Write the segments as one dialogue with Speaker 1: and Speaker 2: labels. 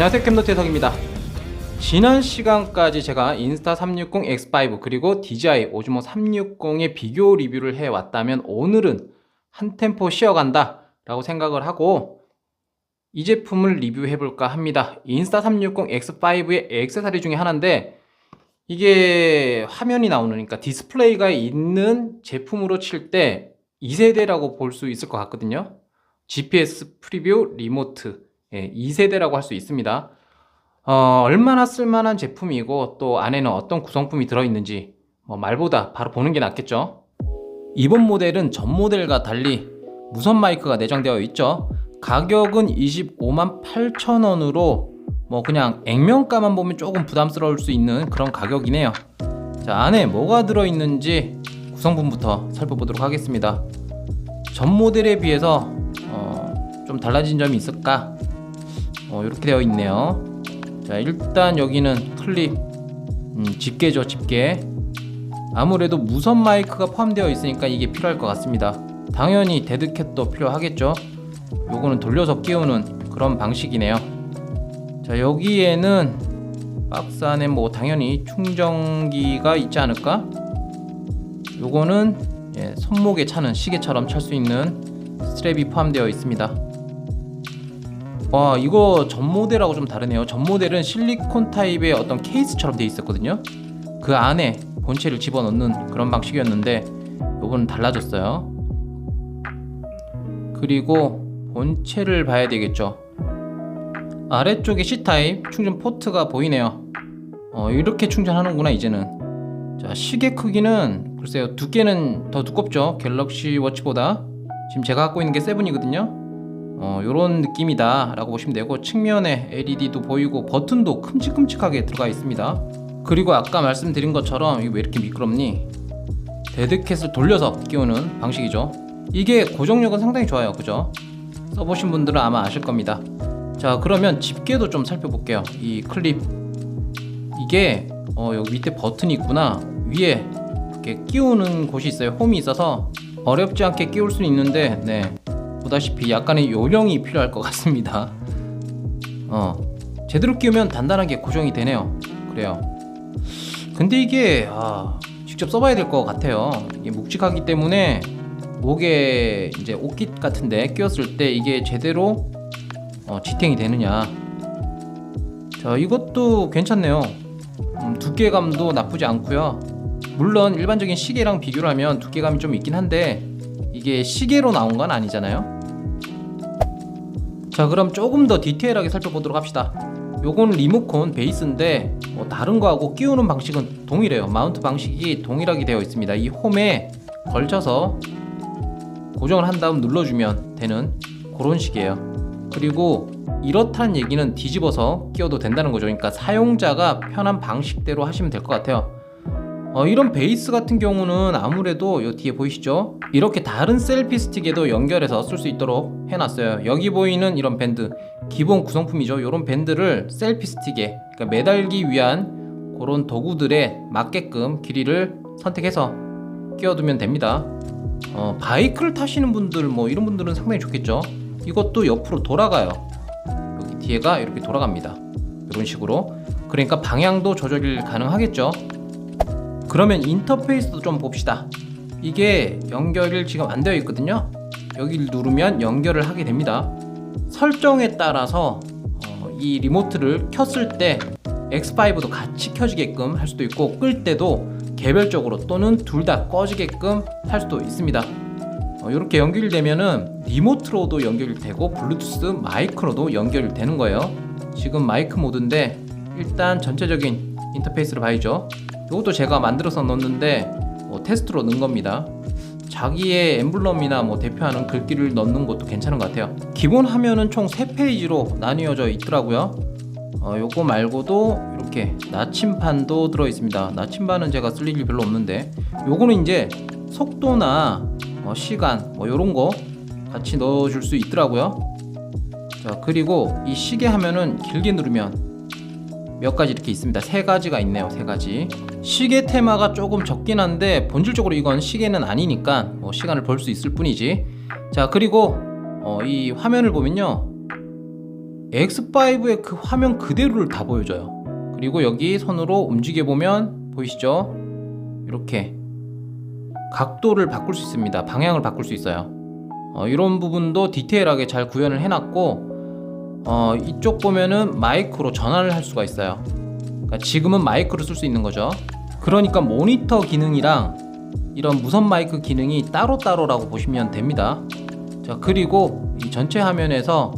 Speaker 1: 안녕하세요 캠노트 해석입니다. 지난 시간까지 제가 인스타 360 X5 그리고 DJI 오즈모 360의 비교 리뷰를 해왔다면 오늘은 한 템포 쉬어간다 라고 생각을 하고 이 제품을 리뷰해볼까 합니다. 인스타 360 X5의 액세서리 중에 하나인데 이게 화면이 나오는 그러니까 디스플레이가 있는 제품으로 칠 때 2세대라고 볼 수 있을 것 같거든요. GPS 프리뷰 리모트 예, 2세대라고 할 수 있습니다. 어, 얼마나 쓸만한 제품이고 또 안에는 어떤 구성품이 들어있는지 뭐 말보다 바로 보는 게 낫겠죠. 이번 모델은 전 모델과 달리 무선 마이크가 내장되어 있죠. 가격은 25만 8천 원으로 뭐 그냥 액면가만 보면 조금 부담스러울 수 있는 그런 가격이네요. 자 안에 뭐가 들어있는지 구성품부터 살펴보도록 하겠습니다. 전 모델에 비해서 어, 좀 달라진 점이 있을까? 어, 이렇게 되어 있네요. 자, 일단 여기는 클립, 음, 집게죠, 집게. 아무래도 무선 마이크가 포함되어 있으니까 이게 필요할 것 같습니다. 당연히 데드캣도 필요하겠죠. 요거는 돌려서 끼우는 그런 방식이네요. 자, 여기에는 박스 안에 뭐 당연히 충전기가 있지 않을까? 요거는 예, 손목에 차는 시계처럼 찰 수 있는 스트랩이 포함되어 있습니다. 와 이거 전 모델하고 좀 다르네요. 전 모델은 실리콘 타입의 어떤 케이스처럼 되어 있었거든요. 그 안에 본체를 집어넣는 그런 방식이었는데 요거는 달라졌어요. 그리고 본체를 봐야 되겠죠. 아래쪽에 C타입 충전 포트가 보이네요. 어 이렇게 충전하는구나 이제는. 자 시계 크기는 글쎄요 두께는 더 두껍죠? 갤럭시 워치보다. 지금 제가 갖고 있는 게 세븐이거든요 어, 요런 느낌이다 라고 보시면 되고 측면에 LED도 보이고 버튼도 큼직큼직하게 들어가 있습니다. 그리고 아까 말씀드린 것처럼 이거 왜 이렇게 미끄럽니? 데드캣을 돌려서 끼우는 방식이죠. 이게 고정력은 상당히 좋아요. 그죠? 써보신 분들은 아마 아실 겁니다. 자 그러면 집게도 좀 살펴볼게요. 이 클립. 이게 어, 여기 밑에 버튼이 있구나. 위에 이렇게 끼우는 곳이 있어요. 홈이 있어서 어렵지 않게 끼울 수 있는데 네 보다시피 약간의 요령이 필요할 것 같습니다. 어, 제대로 끼우면 단단하게 고정이 되네요. 그래요. 근데 이게 아, 직접 써봐야 될 것 같아요. 이게 묵직하기 때문에 목에 이제 옷깃 같은데 끼웠을 때 이게 제대로 어, 지탱이 되느냐. 자, 이것도 괜찮네요. 음, 두께감도 나쁘지 않고요. 물론 일반적인 시계랑 비교를 하면 두께감이 좀 있긴 한데 이게 시계로 나온 건 아니잖아요. 자, 그럼 조금 더 디테일하게 살펴보도록 합시다. 요건 리모컨 베이스인데 뭐 다른 거하고 끼우는 방식은 동일해요. 마운트 방식이 동일하게 되어 있습니다. 이 홈에 걸쳐서 고정을 한 다음 눌러주면 되는 그런 식이에요. 그리고 이렇다는 얘기는 뒤집어서 끼워도 된다는 거죠. 그러니까 사용자가 편한 방식대로 하시면 될 것 같아요. 어, 이런 베이스 같은 경우는 아무래도 요 뒤에 보이시죠? 이렇게 다른 셀피 스틱에도 연결해서 쓸 수 있도록 해놨어요. 여기 보이는 이런 밴드 기본 구성품이죠. 이런 밴드를 셀피 스틱에 그러니까 매달기 위한 그런 도구들에 맞게끔 길이를 선택해서 끼워두면 됩니다. 어, 바이크를 타시는 분들 뭐 이런 분들은 상당히 좋겠죠. 이것도 옆으로 돌아가요. 여기 뒤에가 이렇게 돌아갑니다. 이런 식으로. 그러니까 방향도 조절이 가능하겠죠. 그러면 인터페이스도 좀 봅시다. 이게 연결이 지금 안 되어 있거든요. 여기를 누르면 연결을 하게 됩니다. 설정에 따라서 어, 이 리모트를 켰을 때 X5도 같이 켜지게끔 할 수도 있고 끌 때도 개별적으로 또는 둘 다 꺼지게끔 할 수도 있습니다. 어, 이렇게 연결되면은 리모트로도 연결되고 블루투스 마이크로도 연결되는 거예요. 지금 마이크 모드인데 일단 전체적인 인터페이스를 봐야죠. 이것도 제가 만들어서 넣었는데 뭐 테스트로 넣은 겁니다. 자기의 엠블럼이나 뭐 대표하는 글귀를 넣는 것도 괜찮은 것 같아요. 기본 화면은 총 3페이지로 나뉘어져 있더라고요. 어, 요거 말고도 이렇게 나침판도 들어 있습니다. 나침반은 제가 쓸 일이 별로 없는데 요거는 이제 속도나 어, 시간 뭐 요런 거 같이 넣어줄 수 있더라고요. 자 그리고 이 시계 화면은 길게 누르면 몇 가지 이렇게 있습니다. 세 가지가 있네요. 세 가지. 시계 테마가 조금 적긴 한데 본질적으로 이건 시계는 아니니까 뭐 시간을 볼수 있을 뿐이지. 자 그리고 어, 이 화면을 보면요. X5의 그 화면 그대로를 다 보여줘요. 그리고 여기 손으로 움직여 보면 보이시죠? 이렇게 각도를 바꿀 수 있습니다. 방향을 바꿀 수 있어요. 어, 이런 부분도 디테일하게 잘 구현을 해놨고 어, 이쪽 보면은 마이크로 전환을 할 수가 있어요. 그러니까 지금은 마이크로 쓸 수 있는 거죠. 그러니까 모니터 기능이랑 이런 무선 마이크 기능이 따로따로라고 보시면 됩니다. 자 그리고 이 전체 화면에서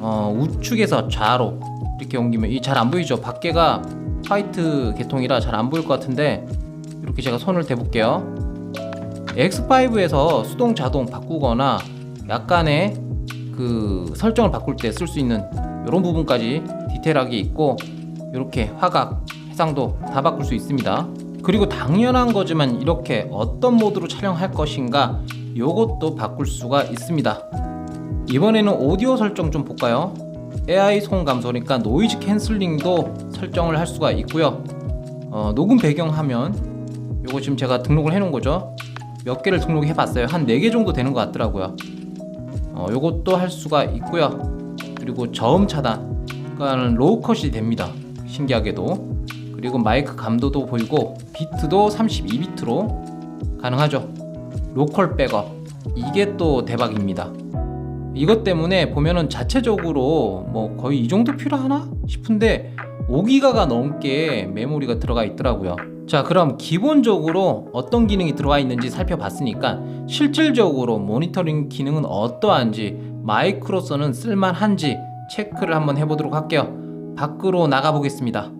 Speaker 1: 어, 우측에서 좌로 이렇게 옮기면 이 잘 안 보이죠? 밖에가 화이트 계통이라 잘 안 보일 것 같은데 이렇게 제가 손을 대볼게요. X5에서 수동 자동 바꾸거나 약간의 그 설정을 바꿀 때 쓸 수 있는 이런 부분까지 디테일하게 있고 이렇게 화각, 해상도 다 바꿀 수 있습니다. 그리고 당연한 거지만 이렇게 어떤 모드로 촬영할 것인가 요것도 바꿀 수가 있습니다. 이번에는 오디오 설정 좀 볼까요? AI 소음 감소니까 노이즈 캔슬링도 설정을 할 수가 있고요. 어, 녹음 배경 화면 요거 지금 제가 등록을 해 놓은 거죠. 몇 개를 등록해 봤어요. 한 4개 정도 되는 것 같더라고요. 어, 요것도 할 수가 있고요. 그리고 저음 차단. 그러니까 로우 컷이 됩니다. 신기하게도. 그리고 마이크 감도도 보이고 비트도 32비트로 가능하죠. 로컬 백업. 이게 또 대박입니다. 이것 때문에 보면은 자체적으로 뭐 거의 이 정도 필요하나 싶은데 5기가가 넘게 메모리가 들어가 있더라고요. 자, 그럼 기본적으로 어떤 기능이 들어가 있는지 살펴봤으니까 실질적으로 모니터링 기능은 어떠한지 마이크로서는 쓸만한지 체크를 한번 해보도록 할게요. 밖으로 나가 보겠습니다.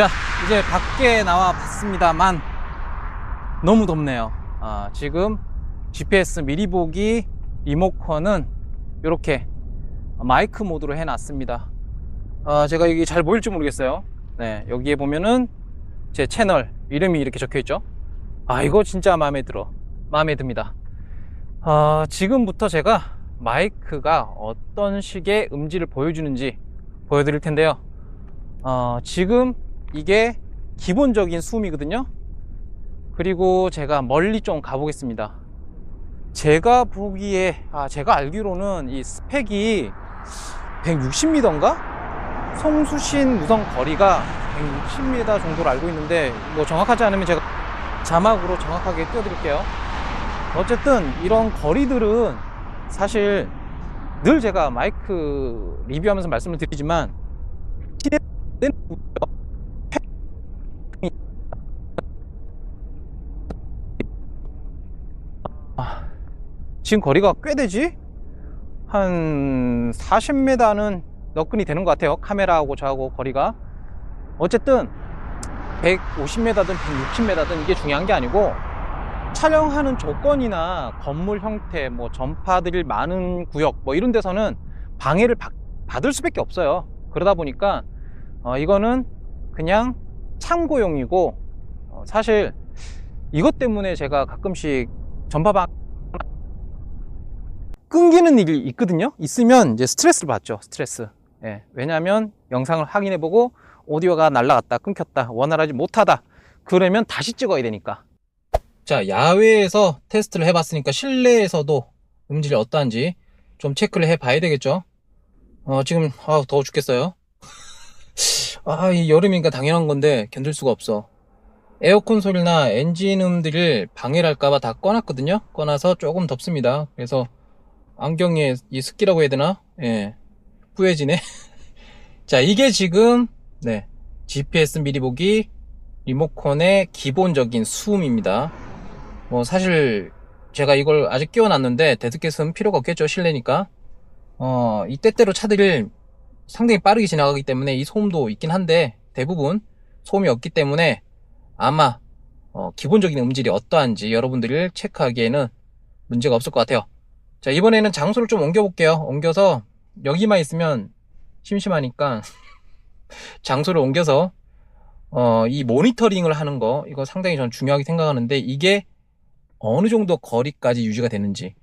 Speaker 2: 자, 이제 밖에 나와 봤습니다만 너무 덥네요. 아, 지금 GPS 미리 보기 리모컨은 이렇게 마이크 모드로 해놨습니다. 아, 제가 여기 잘 보일지 모르겠어요. 네, 여기에 보면은 제 채널 이름이 이렇게 적혀 있죠. 아, 이거 진짜 마음에 들어. 마음에 듭니다. 아, 지금부터 제가 마이크가 어떤 식의 음질을 보여주는지 보여드릴 텐데요. 어, 지금 이게 기본적인 수음이거든요. 그리고 제가 멀리 좀 가보겠습니다. 제가 보기에, 아, 제가 알기로는 이 스펙이 160m인가? 송수신 무선 거리가 160m 정도로 알고 있는데, 뭐 정확하지 않으면 제가 자막으로 정확하게 띄워드릴게요. 어쨌든 이런 거리들은 사실 늘 제가 마이크 리뷰하면서 말씀을 드리지만 아, 지금 거리가 꽤 되지? 한 40m는 너끈이 되는 것 같아요 카메라하고 저하고 거리가 어쨌든 150m든 160m든 이게 중요한 게 아니고 촬영하는 조건이나 건물 형태, 뭐 전파들이 많은 구역, 뭐 이런 데서는 방해를 받, 받을 수밖에 없어요. 그러다 보니까 어, 이거는 그냥 참고용이고 어, 사실 이것 때문에 제가 가끔씩 전파방 끊기는 일이 있거든요. 있으면 이제 스트레스를 받죠. 스트레스. 예, 왜냐하면 영상을 확인해보고 오디오가 날라갔다, 끊겼다, 원활하지 못하다. 그러면 다시 찍어야 되니까. 자, 야외에서 테스트를 해봤으니까 실내에서도 음질이 어떠한지 좀 체크를 해봐야 되겠죠. 어, 지금, 아 더워 죽겠어요. 아, 이 여름이니까 당연한 건데 견딜 수가 없어. 에어컨 소리나 엔진 음들을 방해를 할까봐 다 꺼놨거든요. 꺼놔서 조금 덥습니다. 그래서 안경에 이 습기라고 해야 되나? 예. 뿌얘지네. 자, 이게 지금, 네. GPS 미리 보기 리모컨의 기본적인 수음입니다. 뭐 사실 제가 이걸 아직 끼워놨는데 데드캣은 필요가 없겠죠 실내니까 어 이 때때로 차들이
Speaker 1: 상당히 빠르게 지나가기 때문에 이 소음도 있긴 한데 대부분 소음이 없기 때문에 아마 어, 기본적인 음질이 어떠한지 여러분들이 체크하기에는 문제가 없을 것 같아요. 자, 이번에는 장소를 좀 옮겨 볼게요. 옮겨서 여기만 있으면 심심하니까 장소를 옮겨서 어, 이 모니터링을 하는 거 이거 상당히 저는 중요하게 생각하는데 이게 어느 정도 거리까지 유지가 되는지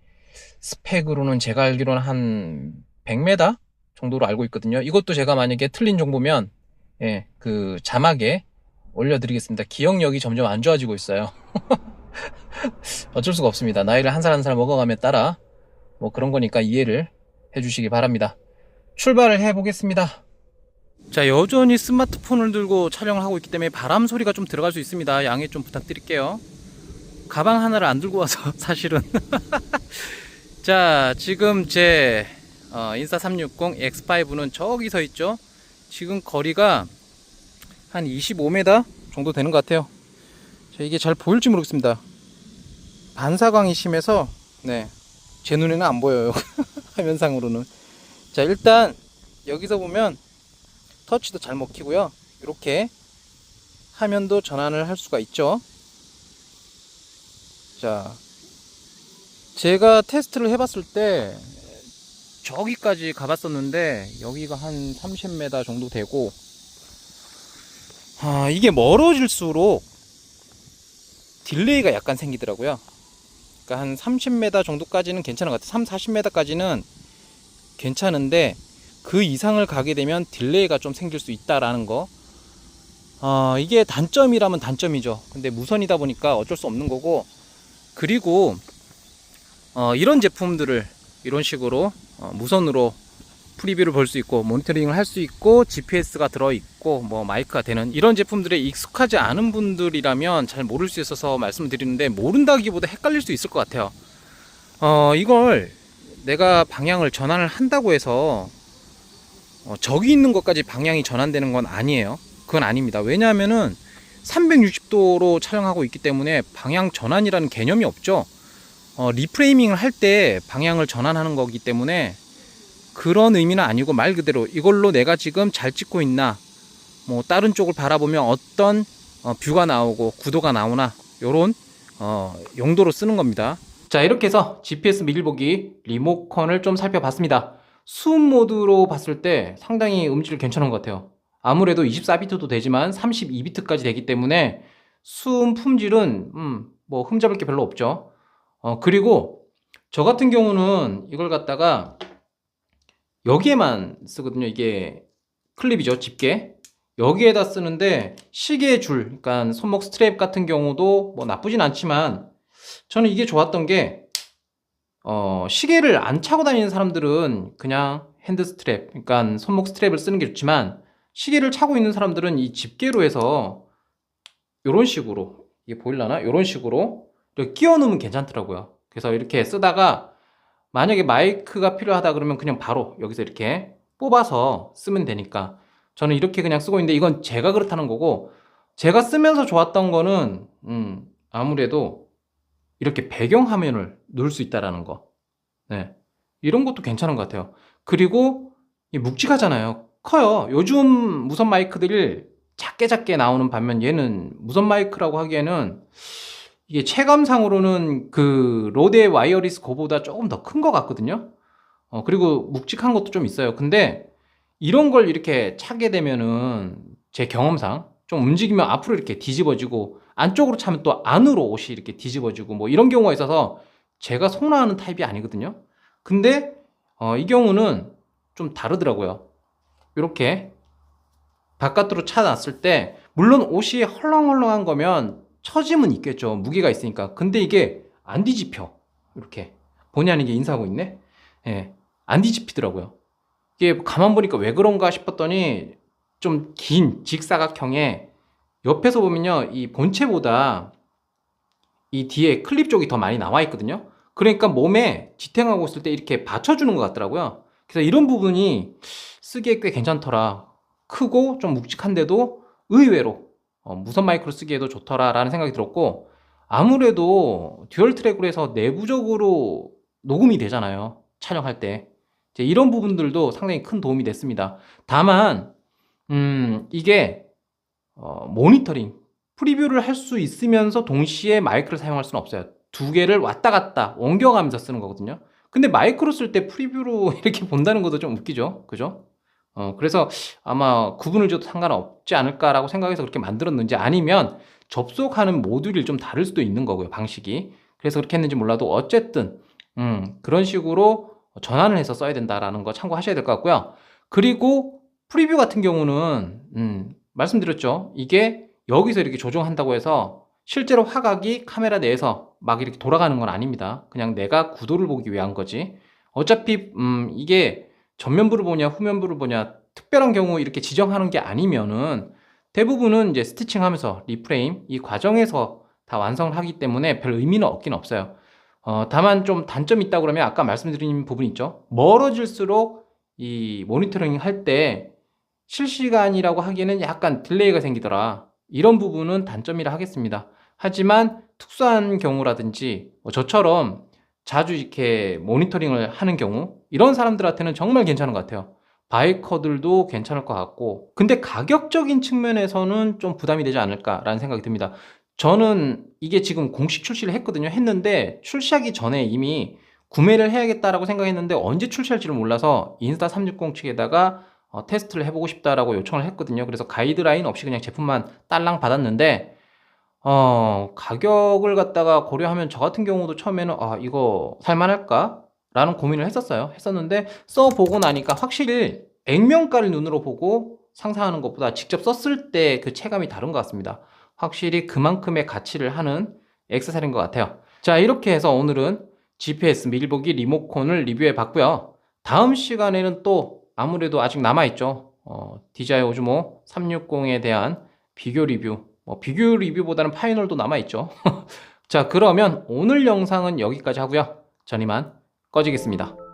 Speaker 1: 스펙으로는 제가 알기로는 한 100m 정도로 알고 있거든요. 이것도 제가 만약에 틀린 정보면 예, 그 자막에 올려드리겠습니다. 기억력이 점점 안 좋아지고 있어요. 어쩔 수가 없습니다. 나이를 한 살 한 살 먹어감에 따라 뭐 그런 거니까 이해를 해주시기 바랍니다. 출발을 해보겠습니다. 자, 여전히 스마트폰을 들고 촬영을 하고 있기 때문에 바람 소리가 좀 들어갈 수 있습니다. 양해 좀 부탁드릴게요. 가방 하나를 안 들고 와서 사실은. 자, 지금 제 어, 인사 360 X5는 저기 서 있죠. 지금 거리가 한 25m 정도 되는 것 같아요. 자, 이게 잘 보일지 모르겠습니다. 반사광이 심해서 네, 제 눈에는 안 보여요. 화면상으로는. 자, 일단 여기서 보면 터치도 잘 먹히고요. 이렇게 화면도 전환을 할 수가 있죠. 자, 제가 테스트를 해봤을 때 저기까지 가봤었는데 여기가 한 30m 정도 되고 아, 이게 멀어질수록 딜레이가 약간 생기더라고요. 그러니까 한 30m 정도까지는 괜찮은 것 같아요. 3, 40m까지는 괜찮은데 그 이상을 가게 되면 딜레이가 좀 생길 수 있다라는 거. 어, 이게 단점이라면 단점이죠. 근데 무선이다 보니까 어쩔 수 없는 거고. 그리고 어, 이런 제품들을 이런 식으로 어, 무선으로 프리뷰를 볼 수 있고 모니터링을 할 수 있고 GPS가 들어 있고 뭐 마이크가 되는 이런 제품들에 익숙하지 않은 분들이라면 잘 모를 수 있어서 말씀을 드리는데 모른다기보다 헷갈릴 수 있을 것 같아요. 어 이걸 내가 방향을 전환을 한다고 해서 어, 저기 있는 것까지 방향이 전환되는 건 아니에요. 그건 아닙니다. 왜냐하면은 360도로 촬영하고 있기 때문에 방향 전환이라는 개념이 없죠. 어, 리프레이밍을 할 때 방향을 전환하는 거기 때문에 그런 의미는 아니고 말 그대로 이걸로 내가 지금 잘 찍고 있나? 뭐 다른 쪽을 바라보면 어떤 어, 뷰가 나오고 구도가 나오나? 요런 어, 용도로 쓰는 겁니다. 자 이렇게 해서 GPS 미리보기 리모컨을 좀 살펴봤습니다. 수음 모드로 봤을 때 상당히 음질 괜찮은 것 같아요. 아무래도 24비트도 되지만 32비트까지 되기 때문에 수음 품질은 음, 뭐 흠잡을 게 별로 없죠. 어, 그리고 저 같은 경우는 이걸 갖다가 여기에만 쓰거든요. 이게 클립이죠. 집게. 여기에다 쓰는데 시계 줄, 그러니까 손목 스트랩 같은 경우도 뭐 나쁘진 않지만 저는 이게 좋았던 게 어, 시계를 안 차고 다니는 사람들은 그냥 핸드 스트랩, 그러니까 손목 스트랩을 쓰는 게 좋지만 시계를 차고 있는 사람들은 이 집게로 해서 이런 식으로 이게 보일라나? 이런 식으로 끼워 넣으면 괜찮더라고요. 그래서 이렇게 쓰다가 만약에 마이크가 필요하다 그러면 그냥 바로 여기서 이렇게 뽑아서 쓰면 되니까 저는 이렇게 그냥 쓰고 있는데 이건 제가 그렇다는 거고 제가 쓰면서 좋았던 거는 음, 아무래도 이렇게 배경 화면을 넣을 수 있다라는 거. 네. 이런 것도 괜찮은 것 같아요. 그리고 이 묵직하잖아요. 커요. 요즘 무선 마이크들이 작게 작게 나오는 반면 얘는 무선 마이크라고 하기에는 이게 체감상으로는 그 로데 와이어리스 거보다 조금 더 큰 것 같거든요. 어, 그리고 묵직한 것도 좀 있어요. 근데 이런 걸 이렇게 차게 되면은 제 경험상 좀 움직이면 앞으로 이렇게 뒤집어지고 안쪽으로 차면 또 안으로 옷이 이렇게 뒤집어지고 뭐 이런 경우가 있어서 제가 선호하는 타입이 아니거든요. 근데 어, 이 경우는 좀 다르더라고요. 이렇게 바깥으로 차놨을 때 물론 옷이 헐렁헐렁한 거면 처짐은 있겠죠. 무게가 있으니까. 근데 이게 안 뒤집혀. 이렇게. 본의 아니게 인사하고 있네? 예. 안 뒤집히더라고요. 이게 가만 보니까 왜 그런가 싶었더니 좀 긴 직사각형에 옆에서 보면요. 이 본체보다 이 뒤에 클립 쪽이 더 많이 나와 있거든요. 그러니까 몸에 지탱하고 있을 때 이렇게 받쳐주는 것 같더라고요. 그래서 이런 부분이 쓰기에 꽤 괜찮더라. 크고 좀 묵직한데도 의외로 어, 무선 마이크로 쓰기에도 좋더라라는 생각이 들었고 아무래도 듀얼 트랙으로 해서 내부적으로 녹음이 되잖아요 촬영할 때 이런 부분들도 상당히 큰 도움이 됐습니다. 다만 음, 이게 어, 모니터링 프리뷰를 할 수 있으면서 동시에 마이크를 사용할 수는 없어요. 두 개를 왔다 갔다 옮겨가면서 쓰는 거거든요. 근데 마이크로 쓸 때 프리뷰로 이렇게 본다는 것도 좀 웃기죠. 그죠? 어, 그래서 아마 구분을 줘도 상관없지 않을까라고 생각해서 그렇게 만들었는지 아니면 접속하는 모듈이 좀 다를 수도 있는 거고요. 방식이. 그래서 그렇게 했는지 몰라도 어쨌든 음, 그런 식으로 전환을 해서 써야 된다라는 거 참고하셔야 될 것 같고요. 그리고 프리뷰 같은 경우는 음, 말씀드렸죠. 이게 여기서 이렇게 조정한다고 해서 실제로 화각이 카메라 내에서 막 이렇게 돌아가는 건 아닙니다. 그냥 내가 구도를 보기 위한 거지. 어차피 음, 이게 전면부를 보냐 후면부를 보냐 특별한 경우 이렇게 지정하는 게 아니면은 대부분은 이제 스티칭하면서 리프레임 이 과정에서 다 완성을 하기 때문에 별 의미는 없긴 없어요. 어, 다만 좀 단점이 있다 그러면 아까 말씀드린 부분 있죠. 멀어질수록 이 모니터링 할 때 실시간이라고 하기에는 약간 딜레이가 생기더라. 이런 부분은 단점이라 하겠습니다. 하지만 특수한 경우라든지 뭐 저처럼 자주 이렇게 모니터링을 하는 경우 이런 사람들한테는 정말 괜찮은 것 같아요. 바이커들도 괜찮을 것 같고 근데 가격적인 측면에서는 좀 부담이 되지 않을까라는 생각이 듭니다. 저는 이게 지금 공식 출시를 했거든요. 했는데 출시하기 전에 이미 구매를 해야겠다라고 생각했는데 언제 출시할지를 몰라서 인스타 360 측에다가 어, 테스트를 해보고 싶다라고 요청을 했거든요. 그래서 가이드라인 없이 그냥 제품만 딸랑 받았는데 어, 가격을 갖다가 고려하면 저 같은 경우도 처음에는 아, 이거 살만할까? 라는 고민을 했었어요. 했었는데 써 보고 나니까 확실히 액면가를 눈으로 보고 상상하는 것보다 직접 썼을 때 그 체감이 다른 것 같습니다. 확실히 그만큼의 가치를 하는 액세서리인 것 같아요. 자, 이렇게 해서 오늘은 GPS 밀보기 리모컨을 리뷰해 봤고요. 다음 시간에는 또 아무래도 아직 남아있죠. 어, DJI 오즈모 360에 대한 비교 리뷰. 뭐 비교 리뷰보다는 파이널도 남아있죠. 자, 그러면 오늘 영상은 여기까지 하고요. 전 이만 꺼지겠습니다.